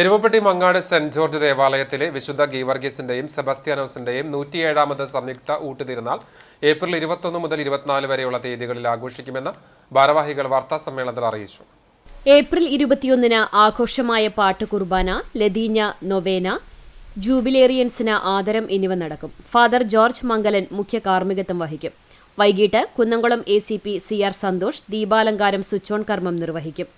Eruvappetty Mangad saint George ദേവാലയത്തിലെ വിശുദ്ധ ഗീവർഗീസിന്റെയും സെബസ്ത്യാനോസിന്റെയും നൂറ്റിയേഴാമത് സംയുക്ത ഊട്ടുതിരുന്നാൾ ഏപ്രിൽ ഇരുപത്തൊന്ന് മുതൽ ഇരുപത്തിനാല് വരെയുള്ള തീയതികളിൽ ആഘോഷിക്കുമെന്ന് ഭാരവാഹികൾ വാർത്താ സമ്മേളനത്തിൽ അറിയിച്ചു. ഏപ്രിൽ ഇരുപത്തിയൊന്നിന് ആഘോഷമായ പാട്ട് കുർബാന ലതീഞ്ഞ നൊവേന ജൂബിലേറിയൻസിന് ആദരം എന്നിവ നടക്കും. ഫാദർ ജോർജ് മംഗലൻ മുഖ്യ കാർമ്മികത്വം വഹിക്കും. വൈകിട്ട് Kunnamkulam A C P C R Santhosh ദീപാലങ്കാരം switch on കർമ്മം നിർവഹിക്കും.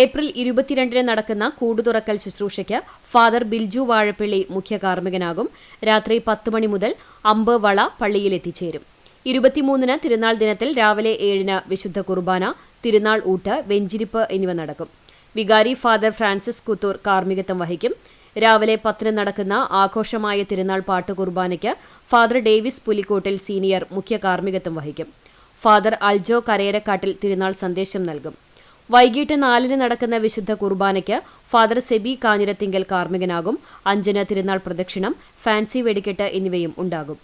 ഏപ്രിൽ ഇരുപത്തിരണ്ടിന് നടക്കുന്ന കൂടുതുറക്കൽ ശുശ്രൂഷയ്ക്ക് ഫാദർ ബിൽജു വാഴപ്പള്ളി മുഖ്യ കാർമ്മികനാകും രാത്രി പത്ത് മണി മുതൽ അമ്പ് വള പള്ളിയിൽ എത്തിച്ചേരും. ഇരുപത്തിമൂന്നിന് തിരുനാൾ ദിനത്തിൽ രാവിലെ ഏഴിന് വിശുദ്ധ കുർബാന തിരുനാൾ ഊട്ട് വെഞ്ചിരിപ്പ് എന്നിവ നടക്കും. വികാരി ഫാദർ ഫ്രാൻസിസ് കുത്തൂർ കാർമ്മികത്വം വഹിക്കും. രാവിലെ പത്തിന് നടക്കുന്ന ആഘോഷമായ തിരുനാൾ പാട്ട് കുർബാനയ്ക്ക് ഫാദർ ഡേവിസ് പുലിക്കോട്ടിൽ സീനിയർ മുഖ്യ കാർമ്മികത്വം വഹിക്കും. ഫാദർ അൽജോ കരയരക്കാട്ടിൽ തിരുനാൾ സന്ദേശം നൽകും. വൈകിട്ട് നാലിന് നടക്കുന്ന വിശുദ്ധ കുർബാനയ്ക്ക് ഫാദർ സെബി കാഞ്ഞിരത്തിങ്കൽ കാർമ്മികനാകും. അഞ്ചിന് തിരുനാൾ പ്രദക്ഷിണം ഫാൻസി വെടിക്കെട്ട് എന്നിവയും ഉണ്ടാകും.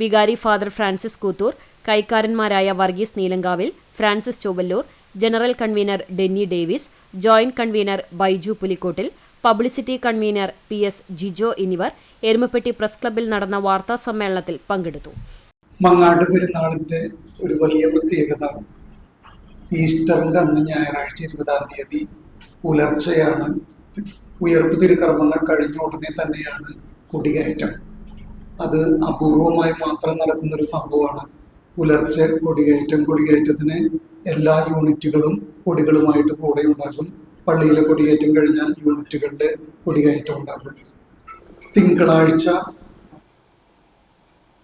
വികാരി father Francis Koothoor കൈക്കാരന്മാരായ Varghese Neelankavil Francis Chovalloor general convener Denny Davis joint convener Baiju Pulikkottil publicity convener P S Jijo എന്നിവർ എരുമപ്പെട്ടി പ്രസ് ക്ലബിൽ നടന്ന വാർത്താ സമ്മേളനത്തിൽ പങ്കെടുത്തു. മങ്ങാട് പെരുന്നാളിന്റെ ഒരു വലിയ പ്രത്യേകത ഈസ്റ്ററിന്റെ അന്ന് ഞായറാഴ്ച ഇരുപതാം തീയതി പുലർച്ചെയാണ് ഉയർപ്പ് തിരുക്കർമ്മങ്ങൾ കഴിഞ്ഞ ഉടനെ തന്നെയാണ് കൊടികയറ്റം. അത് അപൂർവമായി മാത്രം നടക്കുന്ന ഒരു സംഭവമാണ്. പുലർച്ചെ കൊടികയറ്റം കൊടികയറ്റത്തിന് എല്ലാ യൂണിറ്റുകളും കൊടികളുമായിട്ട് കൂടെ ഉണ്ടാകും. പള്ളിയിലെ കൊടിയേറ്റം കഴിഞ്ഞാൽ യൂണിറ്റുകളുടെ കൊടികയറ്റം ഉണ്ടാകും. തിങ്കളാഴ്ച